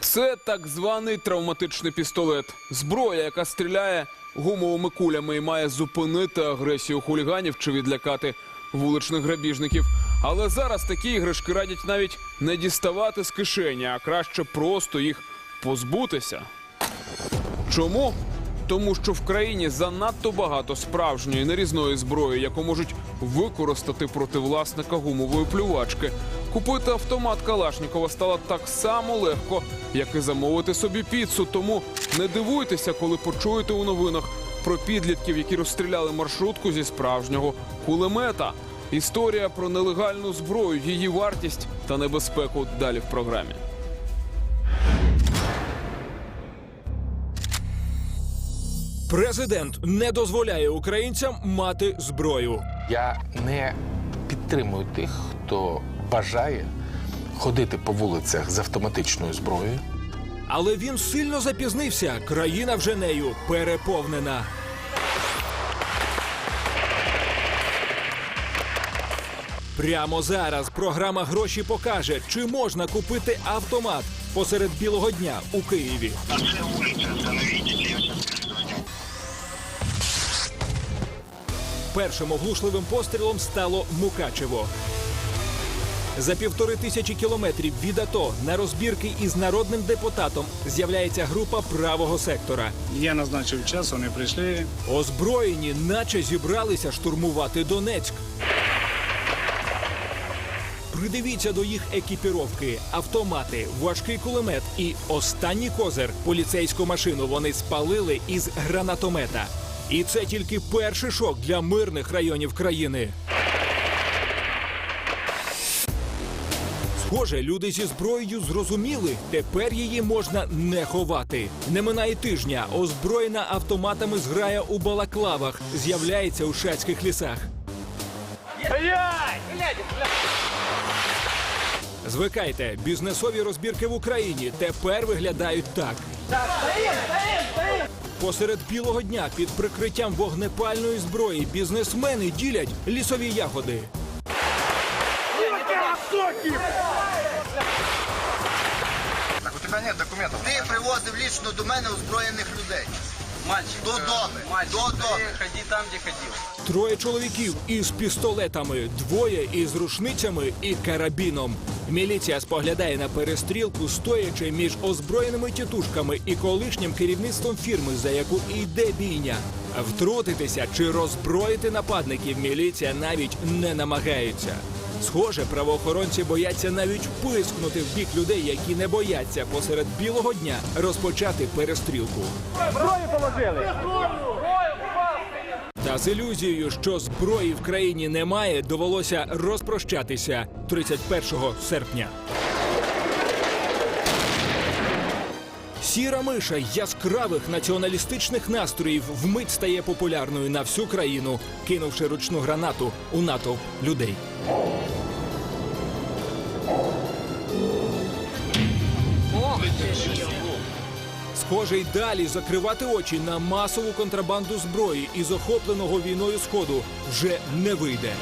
Це так званий травматичний пістолет. Зброя, яка стріляє гумовими кулями і має зупинити агресію хуліганів чи відлякати вуличних грабіжників. Але зараз такі іграшки радять навіть не діставати з кишені, а краще просто їх позбутися. Чому? Тому що в країні занадто багато справжньої нарізної зброї, яку можуть використати проти власника гумової плювачки. Купити автомат Калашнікова стало так само легко, як і замовити собі піцу. Тому не дивуйтеся, коли почуєте у новинах про підлітків, які розстріляли маршрутку зі справжнього кулемета. Історія про нелегальну зброю, її вартість та небезпеку далі в програмі. Президент не дозволяє українцям мати зброю. Я не підтримую тих, хто бажає ходити по вулицях з автоматичною зброєю. Але він сильно запізнився. Країна вже нею переповнена. Прямо зараз програма гроші покаже, чи можна купити автомат посеред білого дня у Києві. Першим оглушливим пострілом стало Мукачево. За півтори тисячі кілометрів від АТО на розбірки із народним депутатом з'являється група правого сектора. Я назначив час, вони прийшли. Озброєні, наче зібралися штурмувати Донецьк. Придивіться до їх екіпіровки, автомати, важкий кулемет і останній козир поліцейську машину вони спалили із гранатомета. І це тільки перший шок для мирних районів країни. Схоже, люди зі зброєю зрозуміли, тепер її можна не ховати. Не минає тижня, озброєна автоматами зграя у балаклавах, з'являється у шацьких лісах. Звикайте, бізнесові розбірки в Україні тепер виглядають так. Посеред білого дня під прикриттям вогнепальної зброї бізнесмени ділять лісові ягоди. Так у тебе немає документів. Ти привозив лічно до мене озброєних людей. Мальчик, Додому. э, мальчик, Додому. ходи там, где ходил. Троє чоловіків із пістолетами, двоє із рушницями і карабіном. Міліція споглядає на перестрілку, стоячи між озброєними тітушками і колишнім керівництвом фірми, за яку йде бійня. Втрутитися чи роззброїти нападників міліція навіть не намагається. Схоже, правоохоронці бояться навіть пискнути в бік людей, які не бояться посеред білого дня розпочати перестрілку. Та з ілюзією, що зброї в країні немає, довелося розпрощатися 31 серпня. Сіра миша яскравих націоналістичних настроїв вмить стає популярною на всю країну, кинувши ручну гранату у натовп людей. Схоже, й далі закривати очі на масову контрабанду зброї із охопленого війною сходу вже не вийде.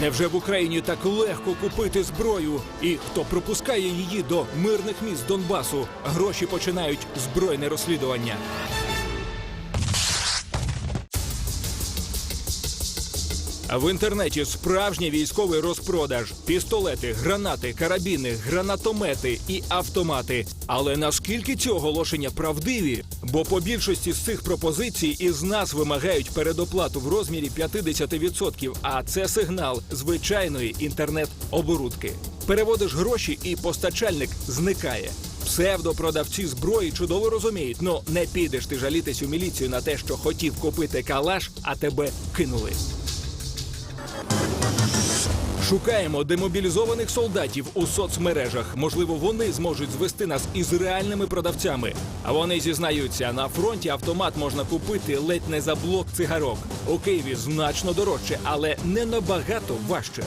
Невже в Україні так легко купити зброю? І хто пропускає її до мирних міст Донбасу? Гроші починають збройне розслідування. В інтернеті справжній військовий розпродаж: пістолети, гранати, карабіни, гранатомети і автомати. Але наскільки ці оголошення правдиві? Бо по більшості з цих пропозицій із нас вимагають передоплату в розмірі 50%, а це сигнал звичайної інтернет-оборудки. Переводиш гроші, і постачальник зникає. Псевдопродавці зброї чудово розуміють, ну не підеш ти жалітись у міліцію на те, що хотів купити калаш, а тебе кинули. Шукаємо демобілізованих солдатів у соцмережах. Можливо, вони зможуть звести нас із реальними продавцями. А вони зізнаються, на фронті автомат можна купити ледь не за блок цигарок. У Києві значно дорожче, але не набагато важче.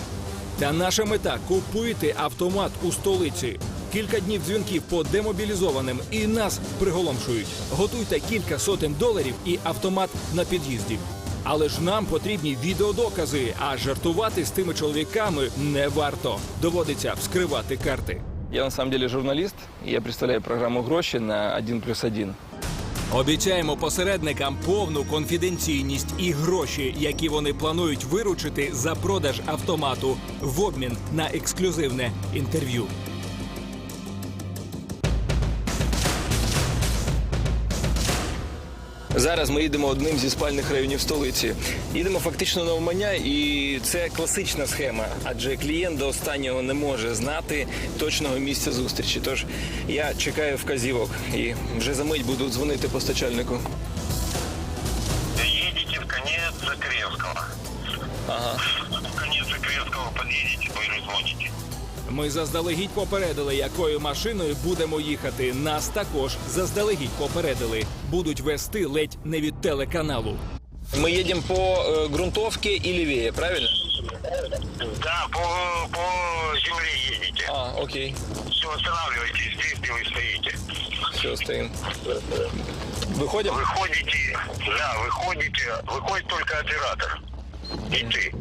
Та наша мета купуйте автомат у столиці. Кілька днів дзвінків по демобілізованим і нас приголомшують. Готуйте кілька сотень доларів і автомат на під'їзді. Але ж нам потрібні відеодокази, а жартувати з тими чоловіками не варто. Доводиться вскривати карти. Я на самом деле журналист, и я представляю программу «Гроши» на 1 плюс 1. Обіцяємо посередникам повну конфіденційність і гроші, які вони планують виручити за продаж автомату в обмін на ексклюзивне інтерв'ю. Зараз ми їдемо одним зі спальних районів столиці. Їдемо фактично на Уманя, і це класична схема, адже клієнт до останнього не може знати точного місця зустрічі. Тож я чекаю вказівок і вже за мить буду дзвонити постачальнику. едете в конец Закревского. Ага. В конец Закревского подъедете, перезвоните. Ми заздалегідь попередили, якою машиною будемо їхати. Нас також заздалегідь попередили Будуть вести ледь не від телеканалу. Мы едем по э, грунтовке и левее, правильно? Да, по, по земле едете. А, окей. Все, останавливайтесь здесь, где вы стоите. Все, стоим. Выходим? Выходите, да, выходите, выходит только оператор. И ты.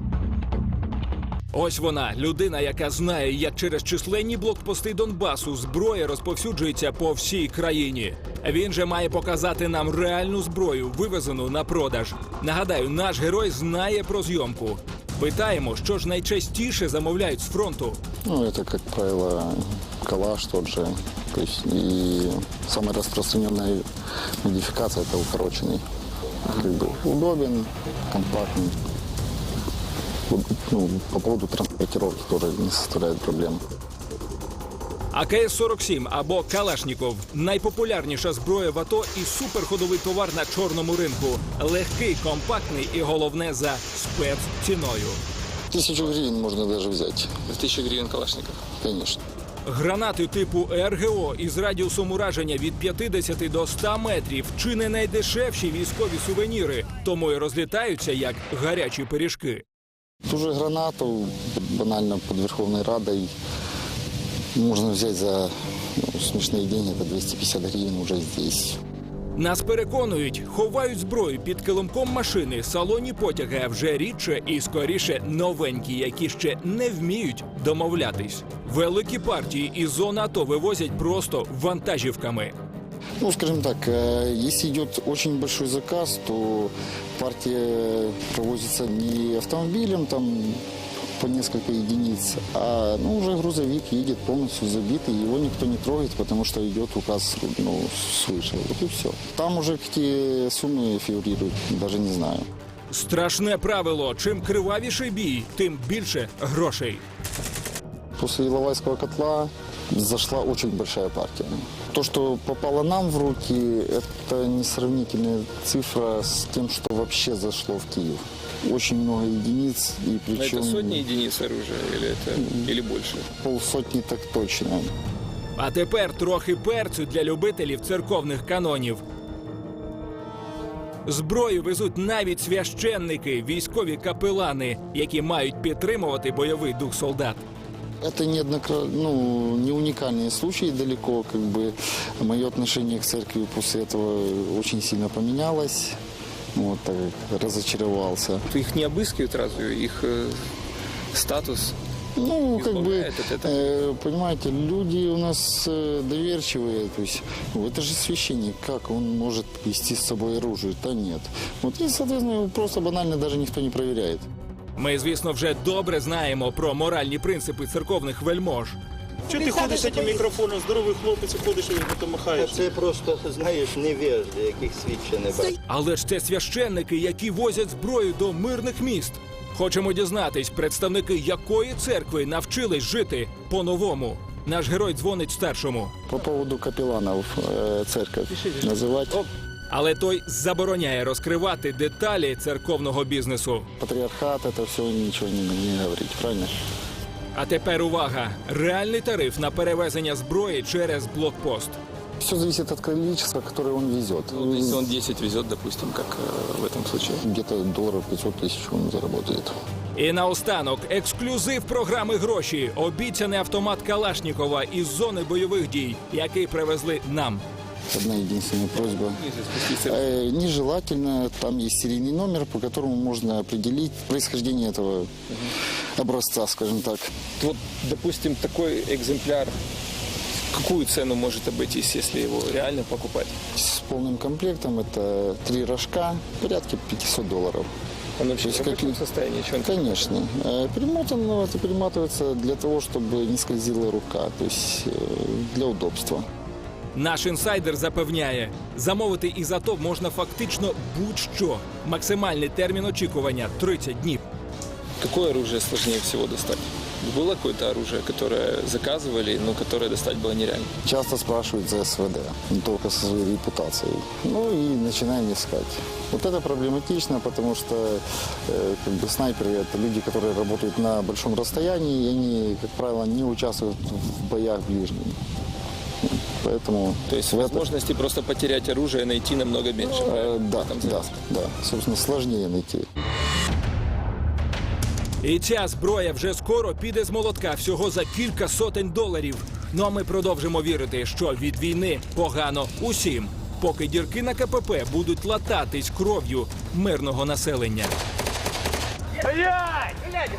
Ось вона, людина, яка знає, як через численні блокпости Донбасу зброя розповсюджується по всій країні. Він же має показати нам реальну зброю, вивезену на продаж. Нагадаю, наш герой знає про зйомку. Питаємо, що ж найчастіше замовляють з фронту. Ну, это, как правило, калаш тот же. То есть и самая распространенная модификация – это укороченный. Как бы удобен, компактный. Ну, по поводу транспортировки тоже не составляет проблем. АКС-47 або Калашніков найпопулярніша зброя в АТО і суперходовий товар на чорному ринку. Легкий, компактний і головне за спецціною. Тысячу гривен можно даже взять, Тысяча гривен Калашников. конечно. Гранати типу РГО із радіусом ураження від 50 до 100 метрів чи не найдешевші військові сувеніри, тому і розлітаються як гарячі пиріжки. Ту же гранату банально под Верховной Радой можно взять за ну, смешные деньги, это 250 гривен уже здесь. Нас переконують, ховають зброю під килимком машини, салоні потяги, а вже рідше і скоріше новенькі, які ще не вміють домовлятись. Великі партії із зон АТО вивозять просто вантажівками. Ну, скажем так, э, если идет очень большой заказ, то партия провозится не автомобилем, там по несколько единиц, а ну, уже грузовик едет полностью забитый, его никто не трогает, потому что идет указ ну, свыше. Вот и все. Там уже какие суммы фигурируют, даже не знаю. Страшне правило: чим кривавіший бій, тим більше грошей. После Иловайского котла зашла очень большая партия. То, что попало нам в руки, это несравнительная цифра с тем, что вообще зашло в Киев. Очень много единиц, и причем единиц оружия или это или больше? полсотни так точно. А тепер трохи перцю для любителів церковних канонів. Зброю везуть навіть священники, військові капелани, які мають підтримувати бойовий дух солдат. Это неоднократно, ну, не уникальные случаи далеко, как бы мое отношение к церкви после этого очень сильно поменялось. Вот так как разочаровался. Их не обыскивают разве? Их э, статус? Ну, как бы, Избавляет от этого. э, понимаете, люди у нас э, доверчивые, то есть, ну, это же священник, как он может вести с собой оружие? Да нет. Вот и, соответственно, его просто банально даже никто не проверяет. Ми, звісно, вже добре знаємо про моральні принципи церковних вельмож. Чого ти ходиш з цим мікрофоном? Здоровий хлопець, ходиш і там махаєш. Це просто, знаєш, невежди, яких світ не бачив. Але ж це священники, які возять зброю до мирних міст. Хочемо дізнатись, представники якої церкви навчились жити по-новому. Наш герой дзвонить старшому. По поводу капелланов э, церковь называть Але той забороняє розкривати деталі церковного бізнесу. патриархат, это все ничего не, не говорить, правильно? А тепер увага! Реальний тариф на перевезення зброї через блокпост. Все зависит от количества, которое он везет. Ну, если он 10 везет, допустим, как э, в этом случае. Где-то долларов 500 тысяч он заработает. І наостанок ексклюзив програми гроші. Обіцяний автомат Калашнікова із зони бойових дій, який привезли нам. Одна единственная просьба. Э, Нежелательно, там есть серийный номер, по которому можно определить происхождение этого образца, скажем так. Вот, допустим, такой экземпляр, какую цену может обойтись, если его реально покупать? С полным комплектом это три рожка, порядка 500 долларов. Он вообще То есть в как рабочем и- состоянии? Что он Конечно. Э, Перемотано это перематывается для того, чтобы не скользила рука, то есть э, для удобства. Наш інсайдер запевняє, замовити ізотоп можна фактично будь-що. Максимальний термін очікування 30 днів. Какое оружие сложнее всего достать? Было какое-то оружие, которое заказывали, но которое достать было нереально? Часто спрашивают за СВД, не только со своей репутацией. Ну и начинаем искать. Вот это проблематично, потому что э, как бы снайперы это люди, которые работают на большом расстоянии, и они, как правило, не участвуют в боях ближних. Поэтому То есть в это- возможности просто потерять оружие найти намного меньше. Э, правильно? да, Там да, завязка. да. Собственно, сложнее найти. І ця зброя вже скоро піде з молотка всього за кілька сотень доларів. Ну а ми продовжимо вірити, що від війни погано усім, поки дірки на КПП будуть лататись кров'ю мирного населення. Блядь! Блядь!